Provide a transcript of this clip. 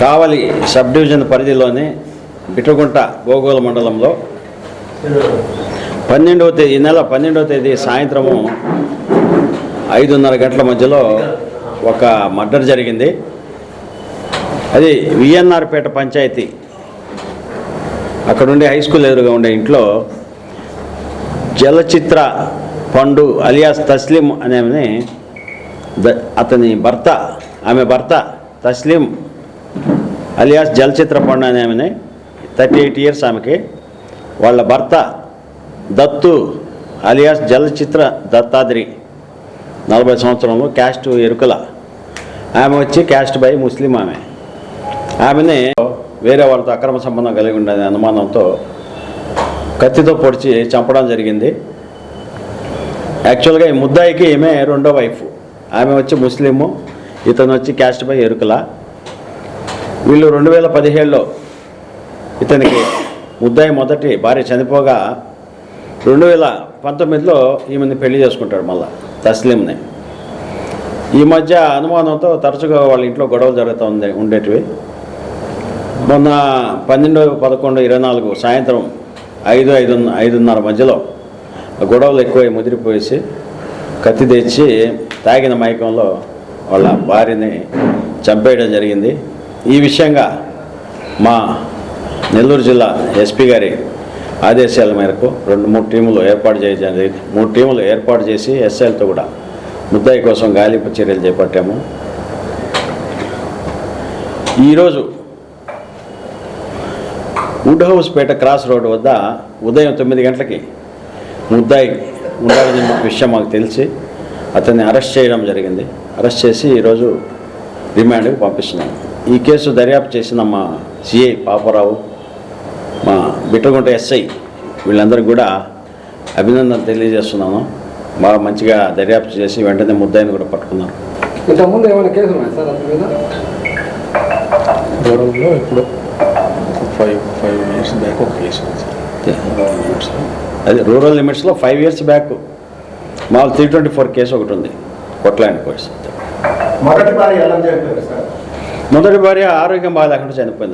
కావలి sub division పరిధిలోని బిట్రగుంట గోగోల మండలంలో పన్నెండవ తేదీ ఈ నెల పన్నెండవ తేదీ సాయంత్రము ఐదున్నర గంటల మధ్యలో ఒక మర్డర్ జరిగింది. అది విఎన్ఆర్పేట పంచాయతీ. అక్కడుండే హై స్కూల్ ఎదురుగా ఉండే ఇంట్లో జలచిత్ర పండు అలియాస్ తస్లిం అనేమని ద- అతని భర్త ఆమె భర్త తస్లీం అలియాస్ జలచిత్ర పండు అనేమని థర్టీ ఎయిట్ ఇయర్స్ ఆమెకి. వాళ్ళ భర్త దత్తు అలియాస్ జలచిత్ర దత్తాద్రి నలభై సంవత్సరంలో క్యాస్ట్ ఎరుకల. ఆమె వచ్చి క్యాస్ట్ బై ముస్లిం ఆమె. ఆమెని వేరే వాళ్ళతో అక్రమ సంబంధం కలిగి ఉండే అనుమానంతో కత్తితో పొడిచి చంపడం జరిగింది. యాక్చువల్గా ఈ ముద్దాయికి ఈమె రెండో వైఫ్. ఆమె వచ్చి ముస్లిము. ఇతను వచ్చి క్యాస్ట్ బై ఎరుకల? వీళ్ళు రెండు వేల పదిహేడులో ఇతనికి ముద్దాయి మొదటి భార్య చనిపోగా రెండు వేల పంతొమ్మిదిలో ఈమెని పెళ్ళి చేసుకుంటాడు మళ్ళా తస్లీంని. ఈ మధ్య అనుమానంతో తరచుగా వాళ్ళ ఇంట్లో గొడవలు జరుగుతూ ఉంది ఉండేటివి. మొన్న పన్నెండు పదకొండు ఇరవై నాలుగు సాయంత్రం ఐదు ఐదు ఐదున్నర మధ్యలో గొడవలు ఎక్కువ ముదిరిపోయేసి కత్తి తెచ్చి తాగిన మైకంలో వాళ్ళ భార్యని చంపేయడం జరిగింది. ఈ విషయంగా మా నెల్లూరు జిల్లా ఎస్పీ గారి ఆదేశాల మేరకు రెండు మూడు టీములు ఏర్పాటు చేయాలి మూడు టీములు ఏర్పాటు చేసి ఎస్ఐలతో కూడా ముద్దాయి కోసం గాలింపు చర్యలు చేపట్టాము. ఈరోజు వుడ్ హౌస్ పేట క్రాస్ రోడ్ వద్ద ఉదయం తొమ్మిది గంటలకి ముద్దాయి ఉండాలని విషయం మాకు తెలిసి అతన్ని అరెస్ట్ చేయడం జరిగింది. అరెస్ట్ చేసి ఈరోజు రిమాండ్కి పంపిస్తున్నాం. ఈ కేసు దర్యాప్తు చేసిన మా సిఐ పాపారావు మా బిట్టగుంట ఎస్ఐ వీళ్ళందరికీ కూడా అభినందన తెలియజేస్తున్నాను. బాగా మంచిగా దర్యాప్తు చేసి వెంటనే ముద్దాయిని కూడా పట్టుకున్నారు ఇంతకుముందు ఏమైనా ఉన్నాయి సార్ అతని మీద గొడవల్లో ఇప్పుడు ఫైవ్ ఫైవ్ ఇయర్స్ బ్యాక్ ఒక కేసు అది రూరల్ లిమిట్స్లో ఫైవ్ ఇయర్స్ బ్యాక్ మామూలు త్రీ ట్వంటీ ఫోర్ కేసు ఒకటి ఉంది. కొట్లాంటి కేసు మొదటి భార్య ఆరోగ్యం బాగాలేకుండా చనిపోయింది